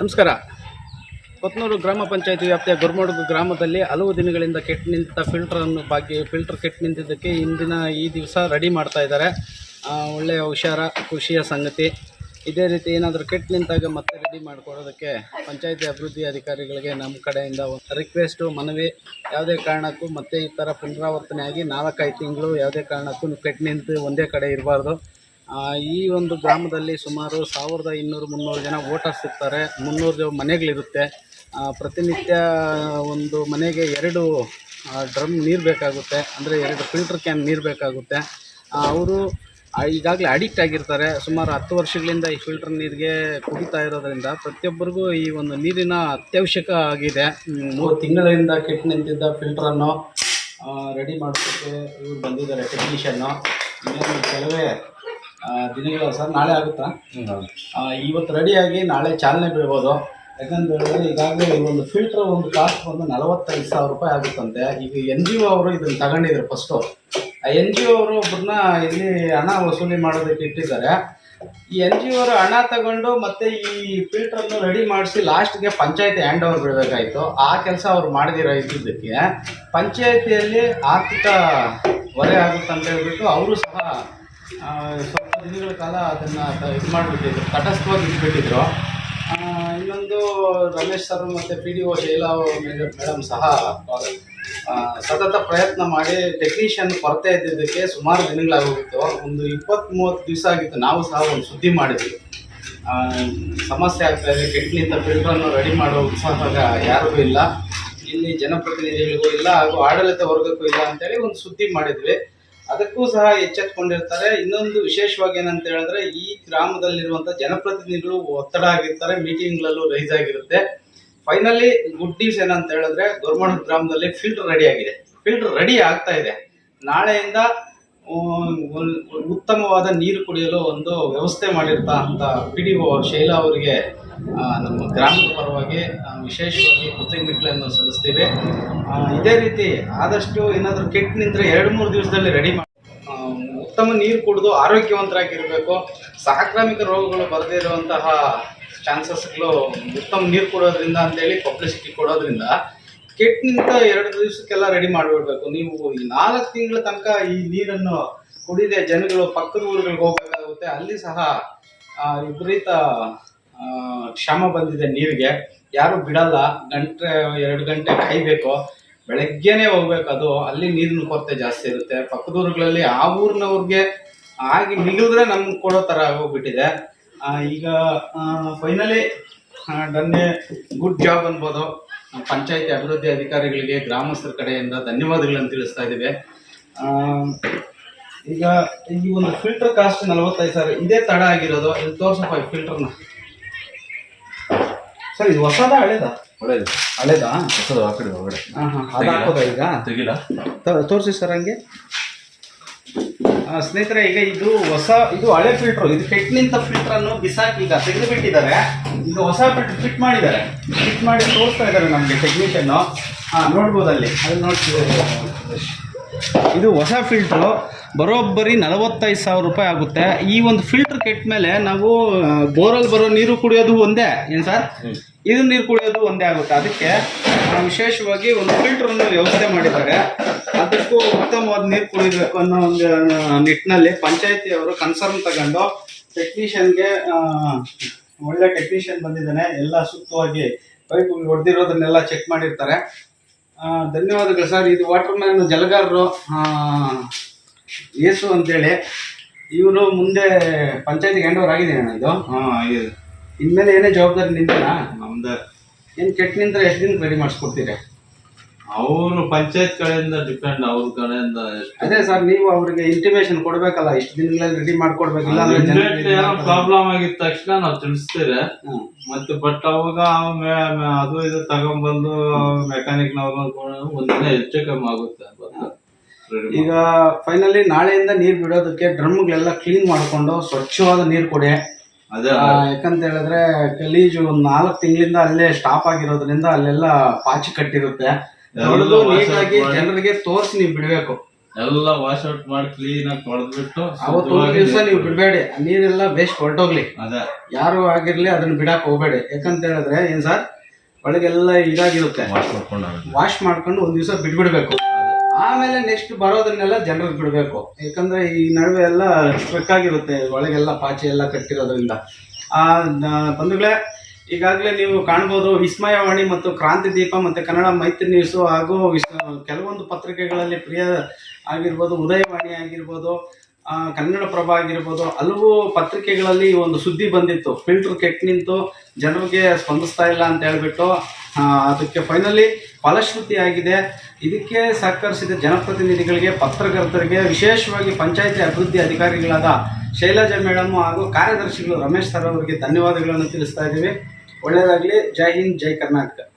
ನಮಸ್ಕಾರ. ಕೊತ್ನೂರು ಗ್ರಾಮ ಪಂಚಾಯತಿ ವ್ಯಾಪ್ತಿಯ ಗುರ್ಮಡುಗು ಗ್ರಾಮದಲ್ಲಿ ಹಲವು ದಿನಗಳಿಂದ ಕೆಟ್ಟು ನಿಂತ ಫಿಲ್ಟ್ರನ್ನು ಬಾಕಿ ಫಿಲ್ಟರ್ ಕೆಟ್ಟು ನಿಂತಿದ್ದಕ್ಕೆ ಇಂದಿನ ಈ ದಿವಸ ರೆಡಿ ಮಾಡ್ತಾ ಇದ್ದಾರೆ. ಒಳ್ಳೆಯ ಹುಷಾರ, ಖುಷಿಯ ಸಂಗತಿ. ಇದೇ ರೀತಿ ಏನಾದರೂ ಕೆಟ್ಟು ನಿಂತಾಗ ಮತ್ತೆ ರೆಡಿ ಮಾಡಿಕೊಡೋದಕ್ಕೆ ಪಂಚಾಯತಿ ಅಭಿವೃದ್ಧಿ ಅಧಿಕಾರಿಗಳಿಗೆ ನಮ್ಮ ಕಡೆಯಿಂದ ರಿಕ್ವೆಸ್ಟು ಮನವಿ. ಯಾವುದೇ ಕಾರಣಕ್ಕೂ ಮತ್ತೆ ಈ ಥರ ಪುನರಾವರ್ತನೆ ಆಗಿ ನಾಲ್ಕೈದು ತಿಂಗಳು ಯಾವುದೇ ಕಾರಣಕ್ಕೂ ಕೆಟ್ಟು ನಿಂತು ಒಂದೇ ಕಡೆ ಇರಬಾರ್ದು. ಈ ಒಂದು ಗ್ರಾಮದಲ್ಲಿ ಸುಮಾರು ಸಾವಿರದ ಇನ್ನೂರು ಮುನ್ನೂರು ಜನ ವೋಟರ್ಸ್ ಇರ್ತಾರೆ. ಮುನ್ನೂರು ಮನೆಗಳಿರುತ್ತೆ. ಪ್ರತಿನಿತ್ಯ ಒಂದು ಮನೆಗೆ ಎರಡು ಡ್ರಮ್ ನೀರು ಬೇಕಾಗುತ್ತೆ. ಅಂದರೆ ಎರಡು ಫಿಲ್ಟರ್ ಕ್ಯಾನ್ ನೀರು ಬೇಕಾಗುತ್ತೆ. ಅವರು ಈಗಾಗಲೇ ಅಡಿಕ್ಟ್ ಆಗಿರ್ತಾರೆ. ಸುಮಾರು ಹತ್ತು ವರ್ಷಗಳಿಂದ ಈ ಫಿಲ್ಟರ್ ನೀರಿಗೆ ಕುಡಿತಾ ಇರೋದ್ರಿಂದ ಪ್ರತಿಯೊಬ್ಬರಿಗೂ ಈ ಒಂದು ನೀರಿನ ಅತ್ಯವಶ್ಯಕ ಆಗಿದೆ. ಮೂರು ತಿಂಗಳಿಂದ ಕೆಟ್ಟು ನಿಂತಿದ್ದ ಫಿಲ್ಟ್ರನ್ನು ರೆಡಿ ಮಾಡೋದಕ್ಕೆ ಇವ್ರು ಬಂದಿದ್ದಾರೆ ಟೆಕ್ನಿಷಿಯನ್ನು ಇನ್ನೇನು, ಕೆಲವೇ ದಿನಗಳು ಸರ್ ನಾಳೆ ಆಗುತ್ತಾ? ಇವತ್ತು ರೆಡಿಯಾಗಿ ನಾಳೆ ಚಾಲನೆ ಬೀಳ್ಬೋದು ಯಾಕಂತ ಹೇಳಿದ್ರೆ ಈಗಾಗಲೇ ಈ ಒಂದು ಫಿಲ್ಟರ್ ಒಂದು ಕಾಸ್ಟ್ ಬಂದು ನಲವತ್ತೈದು ಸಾವಿರ ರೂಪಾಯಿ ಆಗುತ್ತಂತೆ. ಈಗ ಎನ್ ಜಿ ಒ ಅವರು ಇದನ್ನು ತಗೊಂಡಿದ್ರು ಫಸ್ಟು ಆ ಎನ್ ಜಿ ಒ ಅವರು ಒಬ್ಬರನ್ನ ಇಲ್ಲಿ ಹಣ ವಸೂಲಿ ಮಾಡೋದಕ್ಕೆ ಇಟ್ಟಿದ್ದಾರೆ. ಈ ಎನ್ ಜಿ ಅವರು ಹಣ ತಗೊಂಡು ಮತ್ತೆ ಈ ಫಿಲ್ಟ್ರನ್ನು ರೆಡಿ ಮಾಡಿಸಿ ಲಾಸ್ಟ್ಗೆ ಪಂಚಾಯತಿ ಹ್ಯಾಂಡ್ ಓವರ್ ಬಿಡಬೇಕಾಯಿತು. ಆ ಕೆಲಸ ಅವ್ರು ಮಾಡಿದಿರೋ ಇದ್ದಿದ್ದಕ್ಕೆ. ಪಂಚಾಯತಿಯಲ್ಲಿ ಆರ್ಥಿಕ ಹೊರೆ ಆಗುತ್ತೆ ಅಂತ ಹೇಳ್ಬಿಟ್ಟು ಅವರು ಸಹ ಸ್ವಲ್ಪ ದಿನಗಳ ಕಾಲ ಅದನ್ನು ಇದು ಮಾಡಿಬಿಟ್ಟಿದ್ರು. ತಟಸ್ಥವಾಗಿ ಇಟ್ಬಿಟ್ಟಿದ್ರು. ಇನ್ನೊಂದು ರಮೇಶ್ ಸರ್ ಮತ್ತು P D O Shaila madam ಸಹ ಸತತ ಪ್ರಯತ್ನ ಮಾಡಿ ಟೆಕ್ನಿಷಿಯನ್ ಕೊರತೆ ಇದ್ದಿದ್ದಕ್ಕೆ ಸುಮಾರು ದಿನಗಳಾಗೋಗಿತ್ತು. ಒಂದು ಇಪ್ಪತ್ತ್ ಮೂವತ್ತು ದಿವಸ ಆಗಿತ್ತು. ನಾವು ಸಹ ಒಂದು ಸುದ್ದಿ ಮಾಡಿದ್ವಿ. ಸಮಸ್ಯೆ ಆಗ್ತಾ ಇದೆ. ಕೆಟ್ಲಿಂದ ಫಿಲ್ಟರನ್ನು ರೆಡಿ ಮಾಡೋ ಉತ್ಸಾಹ ಯಾರಿಗೂ ಇಲ್ಲ. ಇಲ್ಲಿ ಜನಪ್ರತಿನಿಧಿಗಳಿಗೂ ಇಲ್ಲ ಹಾಗೂ ಆಡಳಿತ ವರ್ಗಕ್ಕೂ ಇಲ್ಲ ಅಂತೇಳಿ ಒಂದು ಸುದ್ದಿ ಮಾಡಿದ್ವಿ. ಅದಕ್ಕೂ ಸಹ ಎಚ್ಚೆತ್ಕೊಂಡಿರ್ತಾರೆ. ಇನ್ನೊಂದು ವಿಶೇಷವಾಗಿ ಏನಂತ ಹೇಳಿದ್ರೆ, ಈ ಗ್ರಾಮದಲ್ಲಿರುವಂಥ ಜನಪ್ರತಿನಿಧಿಗಳು ಒತ್ತಡ ಆಗಿರ್ತಾರೆ ಮೀಟಿಂಗ್ಗಳಲ್ಲೂ ರೈಸ್ ಆಗಿರುತ್ತೆ. ಫೈನಲಿ ಗುಡ್ ನ್ಯೂಸ್ ಏನಂತ ಹೇಳಿದ್ರೆ ಗೊರ್ಮಣ ಗ್ರಾಮದಲ್ಲಿ ಫಿಲ್ಟರ್ ರೆಡಿ ಆಗಿದೆ. ಫಿಲ್ಟರ್ ರೆಡಿ ಆಗ್ತಾ ಇದೆ. ನಾಳೆಯಿಂದ ಉತ್ತಮವಾದ ನೀರು ಕುಡಿಯಲು ಒಂದು ವ್ಯವಸ್ಥೆ ಮಾಡಿರ್ತಾ ಅಂತ ಪಿ ಡಿ ಒ ಶೈಲಾ ಅವರಿಗೆ ನಮ್ಮ ಗ್ರಾಮದ ಪರವಾಗಿ ವಿಶೇಷವಾಗಿ ಕೃತಜ್ಞತೆಗಳನ್ನು ಸಲ್ಲಿಸ್ತೀವಿ. ಇದೇ ರೀತಿ ಆದಷ್ಟು ಏನಾದರೂ ಕೆಟ್ಟು ನಿಂತರೆ ಎರಡು ಮೂರು ದಿವಸದಲ್ಲಿ ರೆಡಿ ಮಾಡಿ ಉತ್ತಮ ನೀರು ಕುಡಿದು ಆರೋಗ್ಯವಂತರಾಗಿರಬೇಕು. ಸಾಂಕ್ರಾಮಿಕ ರೋಗಗಳು ಬರದೇ ಇರುವಂತಹ ಚಾನ್ಸಸ್ಗಳು ಉತ್ತಮ ನೀರು ಕೊಡೋದ್ರಿಂದ ಅಂತೇಳಿ ಪಬ್ಲಿಸಿಟಿ ಕೊಡೋದ್ರಿಂದ ಕೆಟ್ಟನಿಂದ ಎರಡು ದಿವಸಕ್ಕೆಲ್ಲ ರೆಡಿ ಮಾಡಿಬಿಡ್ಬೇಕು. ನೀವು ಈ ನಾಲ್ಕು ತಿಂಗಳ ತನಕ ಈ ನೀರನ್ನು ಕುಡಿದೆ ಜನಗಳು, ಪಕ್ಕದ ಊರುಗಳಿಗೆ ಹೋಗಬೇಕಾಗುತ್ತೆ. ಅಲ್ಲಿ ಸಹ ವಿಪರೀತ ಕ್ಷಾಮ ಬಂದಿದೆ ನೀರಿಗೆ. ಯಾರು ಬಿಡಲ್ಲ. ಗಂಟೆ, ಎರಡು ಗಂಟೆ ಕಾಯಬೇಕು. ಬೆಳಗ್ಗೆನೆ ಹೋಗ್ಬೇಕು ಅದು ಅಲ್ಲಿ ನೀರಿನ ಕೊರತೆ ಜಾಸ್ತಿ ಇರುತ್ತೆ. ಪಕ್ಕದ ಊರುಗಳಲ್ಲಿ ಆ ಊರಿನವ್ರಿಗೆ ಆಗಿ ಮಿಗಿಲಿದ್ರೆ ನಮ್ಗೆ ಕೊಡೋ ಥರ ಆಗೋಗ್ಬಿಟ್ಟಿದೆ. ಈಗ ಫೈನಲಿ ಡನ್ನೆ ಗುಡ್ ಜಾಬ್ ಅನ್ಬೋದು. ಪಂಚಾಯತಿ ಅಭಿವೃದ್ಧಿ ಅಧಿಕಾರಿಗಳಿಗೆ, ಗ್ರಾಮಸ್ಥರ ಕಡೆಯಿಂದ ಧನ್ಯವಾದಗಳನ್ನು ತಿಳಿಸ್ತಾ ಇದ್ದೀವಿ. ಈಗ ಈ ಒಂದು ಫಿಲ್ಟರ್ ಕಾಸ್ಟ್ ನಲವತ್ತೈದು ಸಾವಿರ, ಇದೇ ತಡ ಆಗಿರೋದು. ಇಲ್ಲಿ ತೋರ್ಸಪ್ಪ ಫಿಲ್ಟರ್ನ ಸರ್, ಇದು ಹೊಸದ ಹಳೇದ? ಒಳ್ಳೇದು ಹಳೇದಾ? ಹೊಸದು ಆ ಕಡೆ ಒಳಗಡೆ. ಹಾಂ ಹಾಂ. ಅದು ಹಾಕೋದಾ ಈಗ? ತೋರಿಸಿ ಸರ್ ಹಂಗೆ. ಸ್ನೇಹಿತರೆ ಈಗ ಇದು ಹೊಸ ಇದು ಹಳೆ ಫಿಲ್ಟರ್ ಇದು ಕೆಟ್ಟ ನಿಂತ ಫಿಲ್ಟರ್ ಅನ್ನು ಬಿಸಾಕಿ ಈಗ ತೆಗೆದು ಬಿಟ್ಟಿದ್ದಾರೆ ಈಗ ಹೊಸ ಫಿಲ್ಟರ್ ಫಿಟ್ ಮಾಡಿದ್ದಾರೆ. ಫಿಟ್ ಮಾಡಿ ತೋರಿಸ್ತಾ ಇದ್ದಾರೆ ನಮಗೆ ಟೆಕ್ನಿಷಿಯನ್ನು ಹಾಂ ನೋಡ್ಬೋದು ಅಲ್ಲಿ ಅಲ್ಲಿ ನೋಡ್ತಿದ್ದಾರೆ ಇದು ಹೊಸ ಫಿಲ್ಟ್ರು ಬರೋಬ್ಬರಿ ನಲವತ್ತೈದು ಸಾವಿರ ರೂಪಾಯಿ ಆಗುತ್ತೆ. ಈ ಒಂದು ಫಿಲ್ಟ್ರ್ ಕೆಟ್ಟ ಮೇಲೆ ನಾವು ಬೋರಲ್ಲಿ ಬರೋ ನೀರು ಕುಡಿಯೋದು ಒಂದೇ. ಏನು ಸರ್? ಇದು ನೀರು ಕುಡಿಯೋದು ಒಂದೇ ಆಗುತ್ತೆ. ಅದಕ್ಕೆ ವಿಶೇಷವಾಗಿ ಒಂದು ಫಿಲ್ಟ್ರನ್ನು ವ್ಯವಸ್ಥೆ ಮಾಡಿದ್ದಾರೆ. ಅದಕ್ಕೂ ಉತ್ತಮವಾದ ನೀರು ಕುಡಿಬೇಕು ಅನ್ನೋ ಒಂದು ನಿಟ್ಟಿನಲ್ಲಿ ಪಂಚಾಯತಿಯವರು ಕನ್ಸರ್ನ್ ತಗೊಂಡು ಟೆಕ್ನಿಷಿಯನ್ಗೆ ಒಳ್ಳೆ ಟೆಕ್ನಿಷಿಯನ್ ಬಂದಿದ್ದಾನೆ. ಎಲ್ಲ ಸೂಕ್ತವಾಗಿ ಪೈಪ್ ಹೊಡೆದಿರೋದನ್ನೆಲ್ಲ ಚೆಕ್ ಮಾಡಿರ್ತಾರೆ. ಧನ್ಯವಾದಗಳು ಸರ್. ಇದು ವಾಟರ್ ಮ್ಯಾನ್ ಜಲಗಾರರು ಯೇಸು ಅಂತೇಳಿ. ಇವರು ಮುಂದೆ ಪಂಚಾಯತಿಗೆ ಹ್ಯಾಂಡ್ ಓವರ್ ಆಗಿದೆ ಇದು. ಹಾಂ ಇನ್ಮೇಲೆ ಏನೇ ಜವಾಬ್ದಾರಿ ನಿಂತಿಲ್ಲ ನಮ್ದು. ಏನು ಕೆಟ್ಟ ನಿಂತರೆ ಎಷ್ಟು ದಿನ ರೆಡಿ ಮಾಡಿಸ್ಕೊಡ್ತೀರಿ? ಅವರು ಪಂಚಾಯತ್ ಕಡೆಯಿಂದ ಡಿಪೆಂಡ್ ಅವ್ರ ಕಡೆಯಿಂದ ಅದೇ ಸರ್ ನೀವು ಅವ್ರಿಗೆ ಇಂಟಿಮೇಶನ್ ಕೊಡಬೇಕಲ್ಲ ಇಷ್ಟು ದಿನಗಳಲ್ಲಿ ರೆಡಿ ಮಾಡ್ಕೊಡ್ಬೇಕಿಲ್ಲ ಪ್ರಾಬ್ಲಮ್ ಆಗಿದ ತಕ್ಷಣ ನಾವು ತಿಳಿಸ್ತೀರಿ ಹ್ಮ್. ಮತ್ತೆ ಬಟ್ ಅವಾಗ ಅದು ಇದು ತಗೊಂಡ್ಬಂದು ಮೆಕ್ಯಾನಿಕ್ ನವ್ರು ಒಂದಿನ ಹೆಚ್ಚು ಕಮ್ಮಿ ಆಗುತ್ತೆ. ಈಗ ಫೈನಲಿ ನಾಳೆಯಿಂದ ನೀರು ಬಿಡೋದಕ್ಕೆ ಡ್ರಮ್ಗಳೆಲ್ಲ ಕ್ಲೀನ್ ಮಾಡಿಕೊಂಡು ಸ್ವಚ್ಛವಾದ ನೀರು ಕೊಡಿ. ಅದೇ. ಯಾಕಂತ ಹೇಳಿದ್ರೆ ಗಲೀಜು ಒಂದು ನಾಲ್ಕು ತಿಂಗಳಿಂದ ಅಲ್ಲೇ ಸ್ಟಾಪ್ ಆಗಿರೋದ್ರಿಂದ ಅಲ್ಲೆಲ್ಲ ಪಾಚಿ ಕಟ್ಟಿರುತ್ತೆ. ನೀಟಾಗಿ ಜನರಿಗೆ ತೋರಿಸಿ ನೀವು ಬಿಡಬೇಕು. ಎಲ್ಲ ವಾಶ್ ಔಟ್ ಮಾಡಿ ಕ್ಲೀನ್ ಆಗಿ ತೊಳೆದ್ಬಿಟ್ಟು ಅವತ್ತು ಒಂದು ದಿವಸ ನೀವು ಬಿಡಬೇಡಿ. ನೀರೆಲ್ಲ ಬೇಸ್ಟ್ ಹೊರಟೋಗ್ಲಿ. ಅದ. ಯಾರು ಆಗಿರ್ಲಿ ಅದನ್ನ ಬಿಡಕ್ ಹೋಗ್ಬೇಡಿ. ಯಾಕಂತ ಹೇಳಿದ್ರೆ ಏನ್ ಸರ್? ಒಳಗೆಲ್ಲ ಇದಾಗಿರುತ್ತೆ. ವಾಶ್ ಮಾಡ್ಕೊಂಡು ವಾಶ್ ಮಾಡ್ಕೊಂಡು ಒಂದ್ ದಿವಸ ಬಿಟ್ಬಿಡ್ಬೇಕು. ಆಮೇಲೆ ನೆಕ್ಸ್ಟ್ ಬರೋದನ್ನೆಲ್ಲ ಜನರಿಗೆ ಬಿಡಬೇಕು. ಯಾಕಂದ್ರೆ ಈ ನಡುವೆ ಎಲ್ಲ ಸ್ಟ್ರಕ್ ಆಗಿರುತ್ತೆ ಒಳಗೆಲ್ಲ ಪಾಚಿ ಎಲ್ಲ ಕಟ್ಟಿರೋದ್ರಿಂದ. ಆ ಬಂಧುಗಳೇ ಈಗಾಗಲೇ ನೀವು ಕಾಣ್ಬೋದು, ವಿಸ್ಮಯವಾಣಿ ಮತ್ತು ಕ್ರಾಂತಿ ದೀಪ ಮತ್ತು ಕನ್ನಡ ಮೈತ್ರಿ ನ್ಯೂಸು ಹಾಗೂ ವಿಸ್, ಕೆಲವೊಂದು ಪತ್ರಿಕೆಗಳಲ್ಲಿ ಪ್ರಿಯ ಆಗಿರ್ಬೋದು, ಉದಯವಾಣಿ ಆಗಿರ್ಬೋದು ಕನ್ನಡ ಕನ್ನಡಪ್ರಭ ಆಗಿರ್ಬೋದು, ಹಲವು ಪತ್ರಿಕೆಗಳಲ್ಲಿ ಒಂದು ಸುದ್ದಿ ಬಂದಿತ್ತು. ಫಿಲ್ಟರ್ ಕೆಟ್ಟು ನಿಂತು ಜನರಿಗೆ ಸ್ಪಂದಿಸ್ತಾ ಇಲ್ಲ ಅಂತ ಹೇಳ್ಬಿಟ್ಟು ಅದಕ್ಕೆ ಫೈನಲಿ ಫಲಶ್ರುತಿ ಆಗಿದೆ ಇದಕ್ಕೆ ಸಹಕರಿಸಿದ ಜನಪ್ರತಿನಿಧಿಗಳಿಗೆ, ಪತ್ರಕರ್ತರಿಗೆ, ವಿಶೇಷವಾಗಿ ಪಂಚಾಯಿತಿ ಅಭಿವೃದ್ಧಿ ಅಧಿಕಾರಿಗಳಾದ ಶೈಲಜಾ ಮೇಡಮ್ ಹಾಗೂ ಕಾರ್ಯದರ್ಶಿಗಳು ರಮೇಶ್ ಸರ್ ಅವರಿಗೆ ಧನ್ಯವಾದಗಳನ್ನು ತಿಳಿಸ್ತಾ ಇದ್ದೀವಿ. ಒಳ್ಳೆಯದಾಗಲಿ ಜೈ ಹಿಂದ್ ಜೈ ಕರ್ನಾಟಕ.